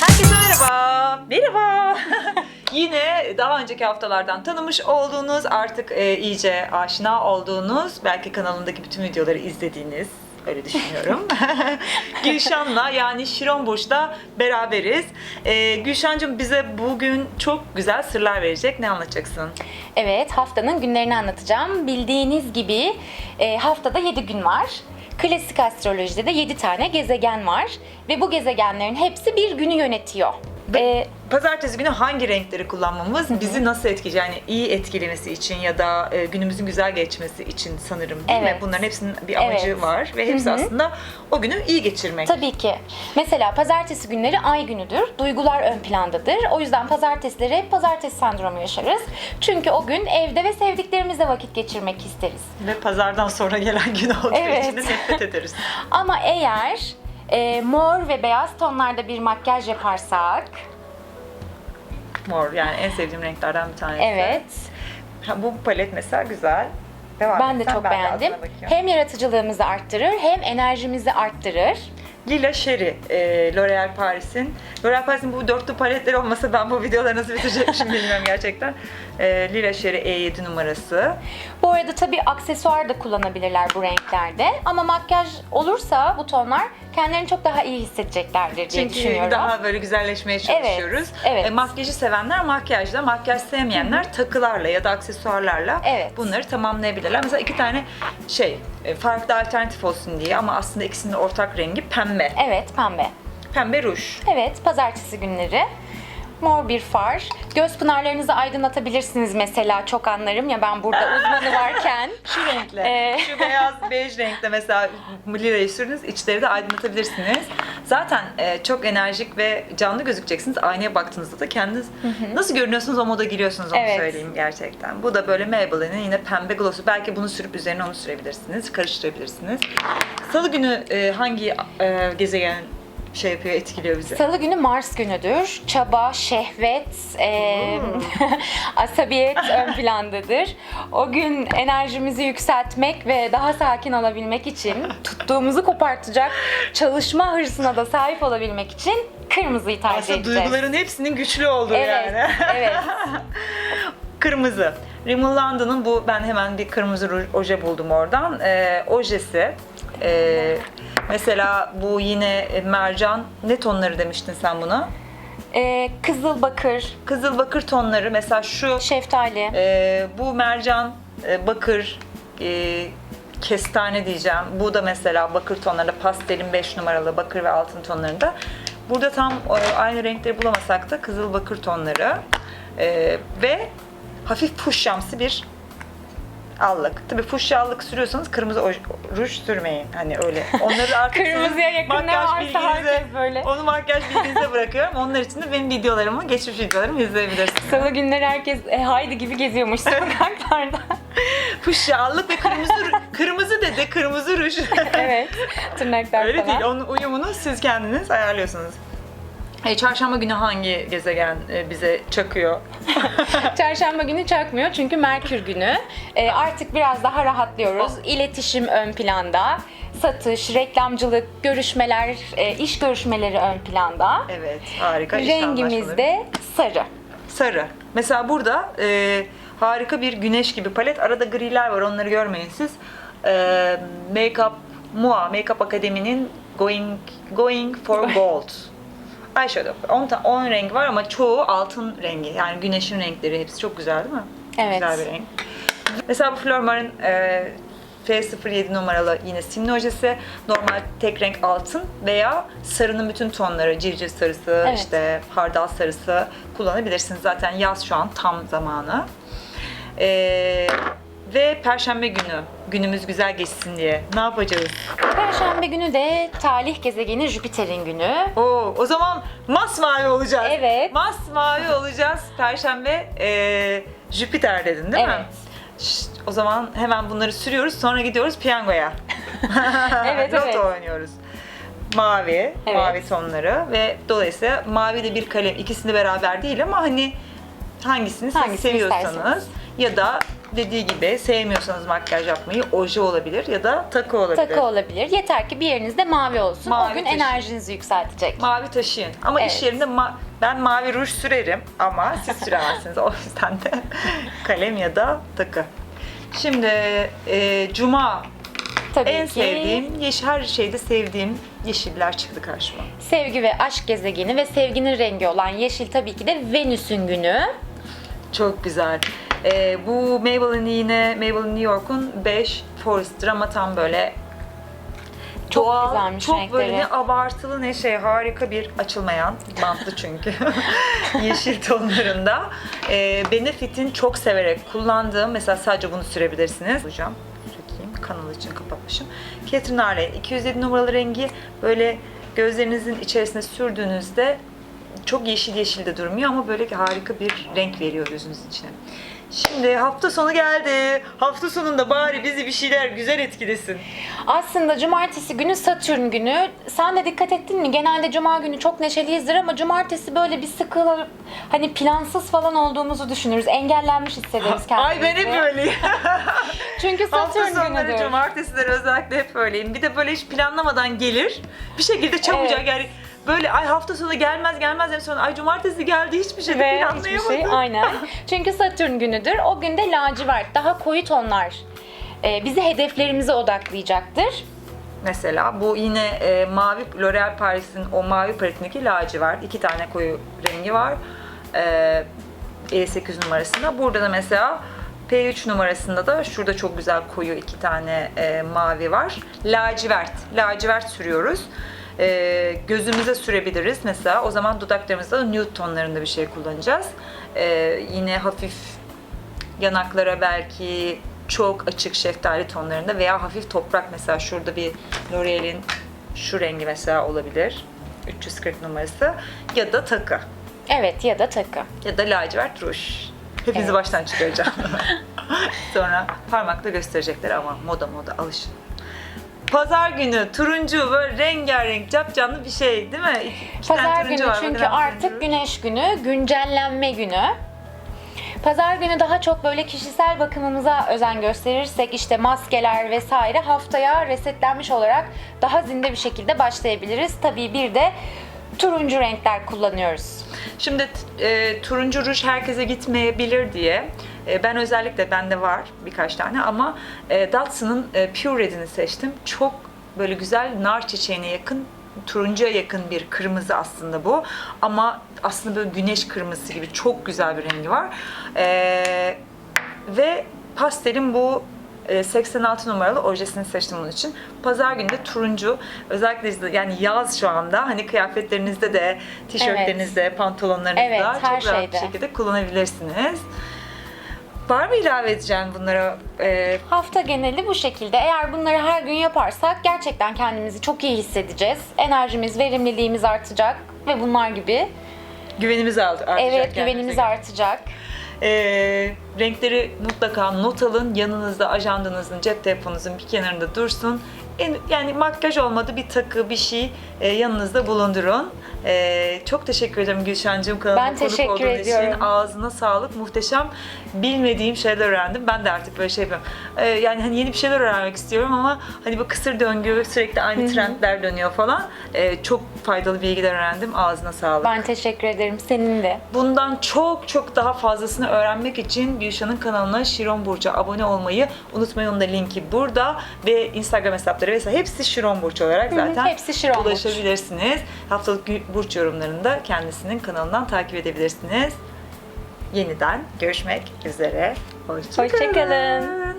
Herkese merhaba. Merhaba. Yine daha önceki haftalardan tanımış olduğunuz, artık e, iyice aşina olduğunuz, belki kanalımdaki bütün videoları izlediğiniz, öyle düşünüyorum. Gülşan'la yani Şiron Burç'ta beraberiz. E, Gülşan'cığım bize bugün çok güzel sırlar verecek. Ne anlatacaksın? Evet, haftanın günlerini anlatacağım. Bildiğiniz gibi e, haftada 7 gün var. Klasik astrolojide de 7 tane gezegen var ve bu gezegenlerin hepsi bir günü yönetiyor. E, Pazartesi günü hangi renkleri kullanmamız bizi nasıl etkileyecek? Yani iyi etkilemesi için ya da e, günümüzün güzel geçmesi için sanırım değil mi? Evet. Bunların hepsinin bir amacı Evet. var ve hepsi Hı hı. aslında o günü iyi geçirmek. tabii ki. Mesela pazartesi günleri ay günüdür. Duygular ön plandadır. O yüzden pazartesileri hep pazartesi sendromu yaşarız. Çünkü o gün evde ve sevdiklerimizle vakit geçirmek isteriz. Ve pazardan sonra gelen gün olduğu Evet. için nefret ederiz. Ama eğer e, mor ve beyaz tonlarda bir makyaj yaparsak, Mor yani en sevdiğim renklerden bir tanesi. evet, Ha, bu palet mesela güzel. Devam Ben de çok ben beğendim. Hem yaratıcılığımızı arttırır hem enerjimizi arttırır. Lila Sherry, e, L'Oreal Paris'in. L'Oreal Paris'in bu dörtlü paletleri olmasa ben bu videoları nasıl bitirecekmişim bilmiyorum gerçekten. E, Lila Sherry E7 numarası. Bu arada tabii aksesuar da kullanabilirler bu renklerde. Ama makyaj olursa bu tonlar kendilerini çok daha iyi hissedeceklerdir diye Çünkü düşünüyorum. daha böyle güzelleşmeye çalışıyoruz. evet. E, makyajı sevenler makyajla, makyaj sevmeyenler takılarla ya da aksesuarlarla Evet. bunları tamamlayabilirler. Mesela iki tane şey e, farklı alternatif olsun diye ama aslında ikisinin ortak rengi pembe. Evet, pembe. Pembe ruj. Evet, pazartesi günleri. Mor bir far. Göz pınarlarınızı aydınlatabilirsiniz mesela. Çok anlarım ya ben burada uzmanı varken. Şu renkle, Ee. şu beyaz bej renkle mesela lirayı sürünüz, içleri de aydınlatabilirsiniz. Zaten e, çok enerjik ve canlı gözükeceksiniz. Aynaya baktığınızda da kendiniz nasıl görünüyorsunuz o moda giriyorsunuz onu Evet. söyleyeyim gerçekten. Bu da böyle Maybelline'in yine pembe gloss'u. Belki bunu sürüp üzerine onu sürebilirsiniz, karıştırabilirsiniz. Salı günü e, hangi e, gezegen şey yapıyor, etkiliyor bizi? Salı günü Mars günüdür. Çaba, şehvet, e, asabiyet ön plandadır. O gün enerjimizi yükseltmek ve daha sakin olabilmek için, tuttuğumuzu kopartacak çalışma hırsına da sahip olabilmek için kırmızıyı tercih Aslında edeceğiz. duyguların hepsinin güçlü olduğu Evet, yani. evet. Kırmızı. Rimmel London'ın bu ben hemen bir kırmızı ruj, oje buldum oradan. Ee, ojesi. Ee, mesela bu yine mercan ne tonları demiştin sen buna? E, kızıl bakır, Kızıl bakır tonları mesela şu şeftali. e, bu mercan e, bakır e, kestane diyeceğim. Bu da mesela bakır tonlarında pastelin 5 numaralı bakır ve altın tonlarında. Burada tam e, aynı renkleri bulamasak da kızıl bakır tonları e, ve hafif fuşyamsı bir allık. Tabii fuşya allık sürüyorsanız kırmızı ruj sürmeyin. Hani öyle. Onları artık Kırmızıya yakın ne varsa bilginize- herkes böyle. Onu makyaj bilginize bırakıyorum. Onlar için de benim videolarımı, geçmiş videolarımı izleyebilirsiniz. Salı günleri herkes e, haydi gibi geziyormuş sokaklarda. Fuşya allık ve kırmızı kırmızı dedi kırmızı ruj. evet, tırnaklar Öyle falan. değil. Onun uyumunu siz kendiniz ayarlıyorsunuz. E, çarşamba günü hangi gezegen e, bize çakıyor? Çarşamba günü çakmıyor çünkü Merkür günü. Ee, artık biraz daha rahatlıyoruz. İletişim ön planda. Satış, reklamcılık, görüşmeler, e, iş görüşmeleri ön planda. Evet, harika. iş Rengimiz anlaşmaları. de sarı. sarı. Mesela burada e, harika bir güneş gibi palet. Arada griler var, onları görmeyin siz. E, Makeup Mua, Makeup Akademi'nin Going Going for Gold. Eyeshadow. 10, ta- 10 renk var ama çoğu altın rengi. Yani güneşin renkleri hepsi çok güzel değil mi? Evet. Güzel bir renk. Mesela bu Flormar'ın e, F07 numaralı yine simli ojesi. Normal tek renk altın veya sarının bütün tonları, civciv sarısı, Evet. işte hardal sarısı kullanabilirsiniz. Zaten yaz şu an tam zamanı. E, ve Perşembe günü, günümüz güzel geçsin diye ne yapacağız? Perşembe günü de talih gezegeni Jüpiter'in günü. Oo, o zaman masmavi olacağız. Evet. Masmavi olacağız. Perşembe e, Jüpiter dedin değil mi? Evet. Şşt, o zaman hemen bunları sürüyoruz. Sonra gidiyoruz piyangoya. Evet, Loto evet. oynuyoruz. Mavi, Evet. mavi tonları ve dolayısıyla mavi de bir kalem. İkisini beraber değil ama hani hangisini siz Hangisini seviyorsanız isterseniz. ya da dediği gibi sevmiyorsanız makyaj yapmayı oje olabilir ya da takı olabilir. Takı olabilir. Yeter ki bir yerinizde mavi olsun. Mavi o gün taşıyın. enerjinizi yükseltecek. Mavi taşıyın. Ama iş Evet. yerinde ma- ben mavi ruj sürerim ama siz süremezsiniz. o yüzden de kalem ya da takı. Şimdi e, cuma Tabii en ki sevdiğim, yeşil, her şeyde sevdiğim yeşiller çıktı karşıma. sevgi ve aşk gezegeni ve sevginin rengi olan yeşil tabii ki de Venüs'ün günü. Çok güzel. E, bu Maybelline yine Maybelline New York'un 5 Forest'tir ama tam böyle Çok doğal, güzelmiş çok renkleri. böyle ne abartılı ne şey harika bir açılmayan bantlı çünkü yeşil tonlarında. Ee, Benefit'in çok severek kullandığım mesela sadece bunu sürebilirsiniz. Hocam sökeyim kanal için kapatmışım. Catherine Arley 207 numaralı rengi böyle gözlerinizin içerisine sürdüğünüzde çok yeşil yeşil de durmuyor ama böyle harika bir renk veriyor gözünüzün içine. Şimdi hafta sonu geldi. Hafta sonunda bari bizi bir şeyler güzel etkilesin. Aslında cumartesi günü Satürn günü. Sen de dikkat ettin mi? Genelde cuma günü çok neşeliyizdir ama cumartesi böyle bir sıkılır, hani plansız falan olduğumuzu düşünürüz. Engellenmiş hissederiz kendimizi. Ay ben hep öyleyim. Çünkü Hafta Satürn sonları, günüdür. cumartesileri özellikle hep öyleyim. Bir de böyle hiç planlamadan gelir. Bir şekilde çabucak Evet. yani böyle ay hafta sonu gelmez gelmez en sonra ay cumartesi geldi hiçbir şey de Ve planlayamadım. hiçbir şey aynen. Çünkü Satürn günüdür. O günde lacivert, daha koyu tonlar e, bizi hedeflerimize odaklayacaktır. Mesela bu yine e, mavi L'Oreal Paris'in o mavi paletindeki lacivert. iki tane koyu rengi var. E, 58 numarasında. Burada da mesela P3 numarasında da şurada çok güzel koyu iki tane e, mavi var. Lacivert. Lacivert sürüyoruz. E, gözümüze sürebiliriz mesela. O zaman dudaklarımızda da nude tonlarında bir şey kullanacağız. E, yine hafif yanaklara belki çok açık şeftali tonlarında veya hafif toprak mesela şurada bir L'Oreal'in şu rengi mesela olabilir. 340 numarası ya da takı Evet ya da takı. ya da lacivert ruj. Hepinizi Evet. baştan çıkaracağım. Sonra parmakla gösterecekler ama moda moda alışın. Pazar günü turuncu böyle rengarenk capcanlı bir şey değil mi? İki Pazar günü var, çünkü artık turuncu. güneş günü, güncellenme günü. Pazar günü daha çok böyle kişisel bakımımıza özen gösterirsek işte maskeler vesaire haftaya resetlenmiş olarak daha zinde bir şekilde başlayabiliriz. Tabii bir de turuncu renkler kullanıyoruz. Şimdi e, turuncu ruj herkese gitmeyebilir diye e, ben özellikle bende var birkaç tane ama e, Datsun'un e, Pure Red'ini seçtim. Çok böyle güzel nar çiçeğine yakın turuncuya yakın bir kırmızı aslında bu. Ama aslında böyle güneş kırmızısı gibi çok güzel bir rengi var. E, ve pastelin bu e, 86 numaralı ojesini seçtim bunun için. Pazar günü de turuncu. Özellikle yani yaz şu anda hani kıyafetlerinizde de, tişörtlerinizde, pantolonlarınızda Evet, çok rahat bir şeyde. şekilde kullanabilirsiniz. Var mı ilave edeceğim bunlara? E, Hafta geneli bu şekilde. Eğer bunları her gün yaparsak gerçekten kendimizi çok iyi hissedeceğiz. Enerjimiz, verimliliğimiz artacak ve bunlar gibi. güvenimiz artacak Evet, kendimize güvenimiz göre. artacak. E, renkleri mutlaka not alın. Yanınızda ajandanızın, cep telefonunuzun bir kenarında dursun. En, yani makyaj olmadı bir takı, bir şey e, yanınızda bulundurun. E, çok teşekkür ederim Gülşen'cığım kanalıma Ben konuk teşekkür olduğun ediyorum. için. Ağzına sağlık, muhteşem. Bilmediğim şeyler öğrendim. Ben de artık böyle şey yapıyorum. E, yani hani yeni bir şeyler öğrenmek istiyorum ama hani bu kısır döngü, sürekli aynı trendler dönüyor falan. E, çok faydalı bilgiler öğrendim. Ağzına sağlık. Ben teşekkür ederim. Senin de. Bundan çok çok daha fazlasını öğrenmek için Gülşah'ın kanalına Şiron Burcu'ya abone olmayı unutmayın. Onun da linki burada ve Instagram hesapları vesaire hepsi Şiron Burcu olarak hı, zaten hepsi Şiron ulaşabilirsiniz. Haftalık gü- burç yorumlarını da kendisinin kanalından takip edebilirsiniz. Yeniden görüşmek üzere. Hoşçakalın. Hoşça kalın.